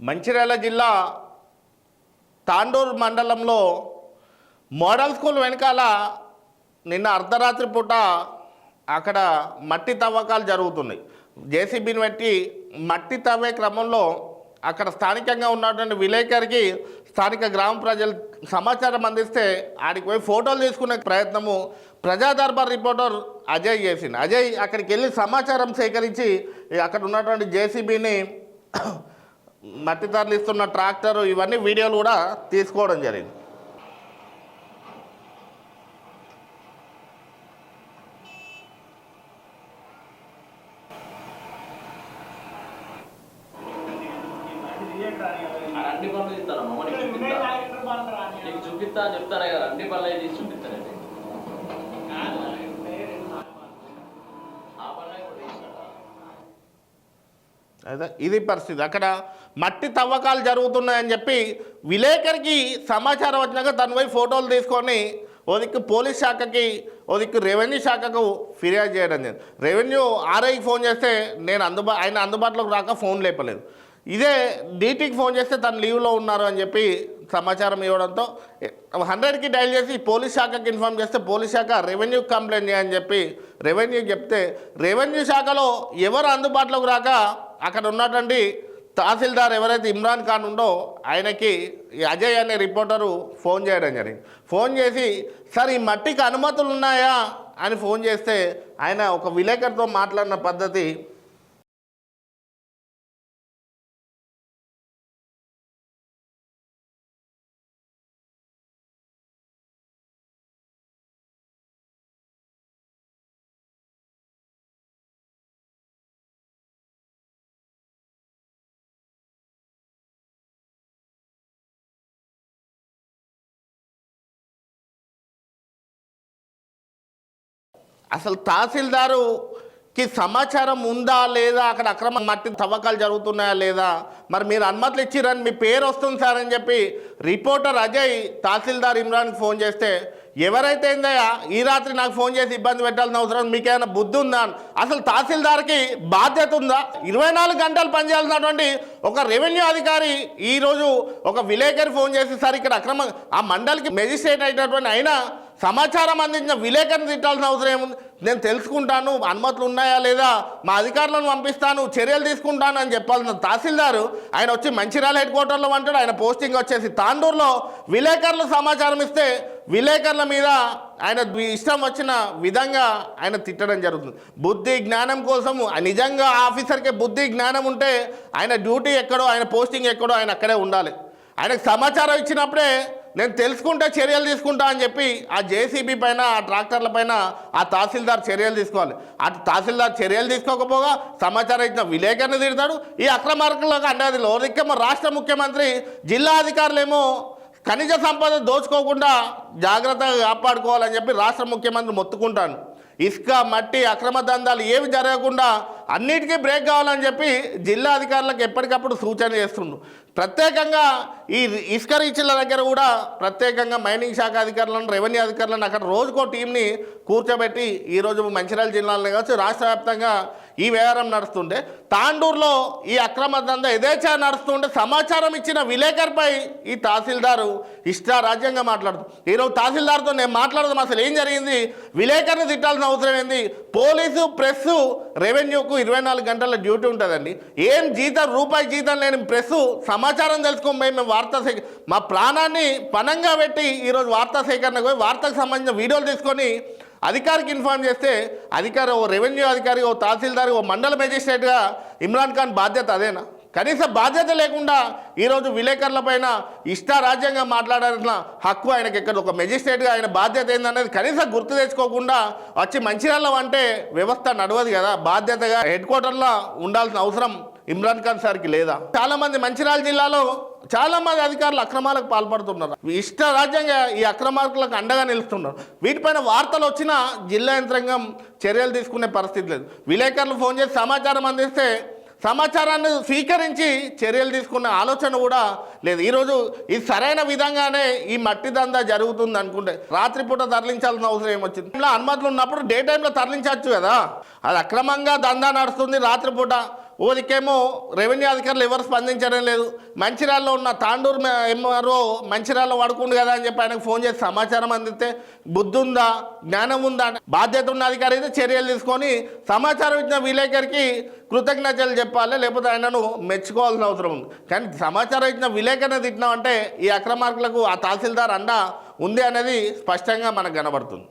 మంచిర్యాల జిల్లా తాండూరు మండలంలో model school వెనకాల నిన్న అర్ధరాత్రి పూట అక్కడ మట్టి తవ్వకాలు జరుగుతున్నాయి. జేసీబీని పెట్టి మట్టి తవ్వే క్రమంలో అక్కడ స్థానికంగా ఉన్నటువంటి విలేకరికి స్థానిక గ్రామ ప్రజలు సమాచారం అందిస్తే ఆడికి పోయి ఫోటోలు తీసుకునే ప్రయత్నము ప్రజా దర్బార్ రిపోర్టర్ అజయ్ చేసింది. అజయ్ అక్కడికి వెళ్ళి సమాచారం సేకరించి అక్కడ ఉన్నటువంటి జేసీబీని మట్టి తరలిస్తున్న ట్రాక్టర్ ఇవన్నీ వీడియోలు కూడా తీసుకోవడం జరిగింది. అన్ని పనులు నీకు చూపిస్తా చెప్తానే కదా అన్ని పనులు అయితే ఇది పరిస్థితి. అక్కడ మట్టి తవ్వకాలు జరుగుతున్నాయని చెప్పి విలేకరికి సమాచారం వచ్చినాక తన పోయి ఫోటోలు తీసుకొని ఓదిక్కు పోలీస్ శాఖకి ఓదిక్కు రెవెన్యూ శాఖకు ఫిర్యాదు చేయడం జరిగింది. రెవెన్యూ ఆర్ఐకి ఫోన్ చేస్తే నేను అందుబా ఆయన అందుబాటులోకి రాక ఫోన్ లేపలేదు. ఇదే డీటీకి ఫోన్ చేస్తే తను లీవ్లో ఉన్నారు అని చెప్పి సమాచారం ఇవ్వడంతో హండ్రెడ్కి డైల్ చేసి పోలీస్ శాఖకి ఇన్ఫామ్ చేస్తే పోలీస్ శాఖ రెవెన్యూ కంప్లైంట్ చేయని చెప్పి రెవెన్యూ చెప్తే రెవెన్యూ శాఖలో ఎవరు అందుబాటులోకి రాక అక్కడ ఉన్నటువంటి తహసీల్దార్ ఎవరైతే ఇమ్రాన్ ఖాన్ ఉందో ఆయనకి ఈ అజయ్ అనే రిపోర్టరు ఫోన్ చేయడం జరిగింది. ఫోన్ చేసి సార్ ఈ మట్టికి అనుమతులు ఉన్నాయా అని ఫోన్ చేస్తే ఆయన ఒక విలేకరితో మాట్లాడిన పద్ధతి అసలు తహసీల్దారుకి సమాచారం ఉందా లేదా? అక్కడ అక్రమ మట్టి తవ్వకాలు జరుగుతున్నాయా లేదా? మరి మీరు అనుమతులు ఇచ్చిరని మీ పేరు వస్తుంది సార్ అని చెప్పి రిపోర్టర్ అజయ్ తహసీల్దార్ ఇమ్రాన్కి ఫోన్ చేస్తే ఎవరైతే ఏందయ్యా ఈ రాత్రి నాకు ఫోన్ చేసి ఇబ్బంది పెట్టాల్సిన అవసరం మీకేమైనా బుద్ధి ఉందా అసలు తహసీల్దార్కి బాధ్యత ఉందా? ఇరవై నాలుగు గంటలు పనిచేయాల్సినటువంటి ఒక రెవెన్యూ అధికారి ఈరోజు ఒక విలేకరి ఫోన్ చేసి సార్ ఇక్కడ అక్రమ ఆ మండలికి మెజిస్ట్రేట్ అయినటువంటి అయినా సమాచారం అందించిన విలేకరిని తిట్టాల్సిన అవసరం ఏముంది? నేను తెలుసుకుంటాను అనుమతులు ఉన్నాయా లేదా? మా అధికారులను పంపిస్తాను చర్యలు తీసుకుంటాను అని చెప్పాల్సిన తహసీల్దారు ఆయన వచ్చి మంచిర్యాల హెడ్ క్వార్టర్లో అంటాడు ఆయన పోస్టింగ్ వచ్చేసి తాండూరులో విలేకరులు సమాచారం ఇస్తే విలేకరుల మీద ఆయన ఇష్టం వచ్చిన విధంగా ఆయన తిట్టడం జరుగుతుంది. బుద్ధి జ్ఞానం కోసం నిజంగా ఆఫీసర్కి బుద్ధి జ్ఞానం ఉంటే ఆయన డ్యూటీ ఎక్కడో ఆయన పోస్టింగ్ ఎక్కడో ఆయన అక్కడే ఉండాలి. ఆయనకు సమాచారం ఇచ్చినప్పుడే నేను తెలుసుకుంటే చర్యలు తీసుకుంటా అని చెప్పి ఆ జేసీబీ పైన ఆ ట్రాక్టర్ల పైన ఆ తహసీల్దార్ చర్యలు తీసుకోవాలి. అటు తహసీల్దార్ చర్యలు తీసుకోకపోగా సమాచారం ఇచ్చిన విలేకరిని తిడతాడు. ఈ అక్రమార్కులకు అన్నది లోరిక్కమ రాష్ట్ర ముఖ్యమంత్రి జిల్లా అధికారులేమో ఖనిజ సంపద దోచుకోకుండా జాగ్రత్తగా కాపాడుకోవాలని చెప్పి రాష్ట్ర ముఖ్యమంత్రి మొత్తుకుంటాను. ఇసుక మట్టి అక్రమ దందాలు ఏవి జరగకుండా అన్నిటికీ బ్రేక్ కావాలని చెప్పి జిల్లా అధికారులకు ఎప్పటికప్పుడు సూచన చేస్తుండు ప్రత్యేకంగా ఈ ఇసుక రీచ్ల దగ్గర కూడా ప్రత్యేకంగా మైనింగ్ శాఖ అధికారులను రెవెన్యూ అధికారులను అక్కడ రోజుకో టీంని కూర్చోబెట్టి ఈరోజు మంచిర్యాల జిల్లాలో కావచ్చు రాష్ట్ర వ్యాప్తంగా ఈ వ్యవహారం నడుస్తుండే. తాండూరులో ఈ అక్రమ దందా యథేచ్ఛ నడుస్తుంటే సమాచారం ఇచ్చిన విలేకరిపై ఈ తహసీల్దారు ఇష్టారాజ్యంగా మాట్లాడుతుంది ఈరోజు తహసీల్దార్తో నేను మాట్లాడదాం. అసలు ఏం జరిగింది? విలేకరిని తిట్టాల్సిన అవసరం ఏంది? పోలీసు ప్రెస్ రెవెన్యూకు ఇరవై నాలుగు గంటల డ్యూటీ ఉంటుందండి. ఏం జీతం రూపాయి జీతం లేని ప్రెస్ సమాచారం తెలుసుకోం మేము వార్తా సేక మా ప్రాణాన్ని పనంగా పెట్టి ఈరోజు వార్తా సేకరణకు పోయి వార్తకు సంబంధించిన వీడియోలు తీసుకొని అధికారికి ఇన్ఫార్మ్ చేస్తే అధికారి ఓ రెవెన్యూ అధికారి ఓ తహసీల్దార్ ఓ మండల మేజిస్ట్రేట్గా ఇమ్రాన్ ఖాన్ బాధ్యత అదేనా? కనీస బాధ్యత లేకుండా ఈరోజు విలేకరుల పైన ఇష్టారాజ్యంగా మాట్లాడాల్సిన హక్కు ఆయనకి ఎక్కడ? ఒక మెజిస్ట్రేట్గా ఆయన బాధ్యత ఏందనేది కనీసం గుర్తు తెచ్చుకోకుండా వచ్చి మంచిర్యాల అంటే వ్యవస్థ నడవదు కదా. బాధ్యతగా హెడ్ క్వార్టర్లో ఉండాల్సిన అవసరం ఇమ్రాన్ ఖాన్ సార్కి లేదా? చాలామంది మంచిర్యాల జిల్లాలో చాలా మంది అధికారులు అక్రమాలకు పాల్పడుతున్నారు. ఇష్ట రాజ్యంగా ఈ అక్రమార్కులకు అండగా నిలుస్తున్నారు. వీటిపైన వార్తలు వచ్చినా జిల్లా యంత్రాంగం చర్యలు తీసుకునే పరిస్థితి లేదు. విలేకరులు ఫోన్ చేసి సమాచారం అందిస్తే సమాచారాన్ని స్వీకరించి చర్యలు తీసుకున్న ఆలోచన కూడా లేదు. ఈరోజు ఇది సరైన విధంగానే ఈ మట్టి దందా జరుగుతుంది అనుకుంటే రాత్రిపూట తరలించాల్సిన అవసరం ఏమొచ్చింది? ఇలా అనుమతులు ఉన్నప్పుడు డే టైంలో తరలించవచ్చు కదా? అది అక్రమంగా దందా నడుస్తుంది రాత్రిపూట. ఓదికేమో రెవెన్యూ అధికారులు ఎవరు స్పందించడం లేదు. మంచిర్యాలలో ఉన్న తాండూరు ఎంఆర్ఓ మంచిర్యాలలో పడుకుండు కదా అని చెప్పి ఆయనకు ఫోన్ చేసి సమాచారం అందిస్తే బుద్ధి ఉందా జ్ఞానం ఉందా బాధ్యత ఉన్న అధికారి అయితే చర్యలు తీసుకొని సమాచారం ఇచ్చిన విలేకరికి కృతజ్ఞతలు చెప్పాలి. లేకపోతే ఆయనను మెచ్చుకోవాల్సిన అవసరం ఉంది. కానీ సమాచారం ఇచ్చిన విలేకరిని తిట్టినామంటే ఈ అక్రమార్కులకు ఆ తహసీల్దార్ అండ ఉంది అనేది స్పష్టంగా మనకు కనబడుతుంది.